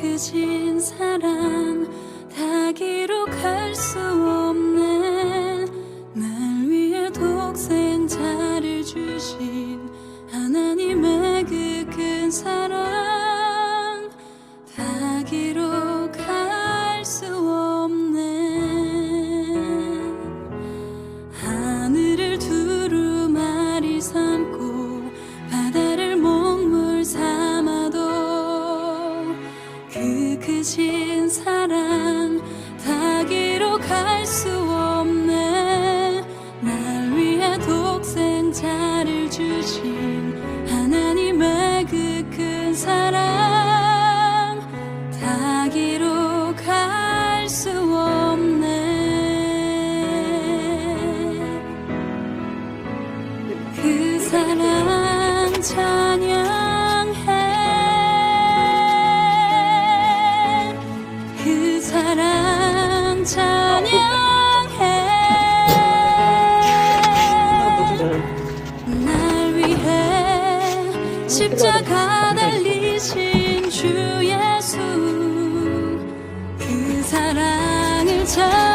크신 사랑 다 기록할 수 없네 날 위해 독생자를 주신 하나님의 그 큰 사랑 크신 사랑 다 기록할 수 없네. 날 위해 독생자를 주신 사랑 찬양해. 날 위해 십자가 달리신 주 예수 그 사랑을 찬양해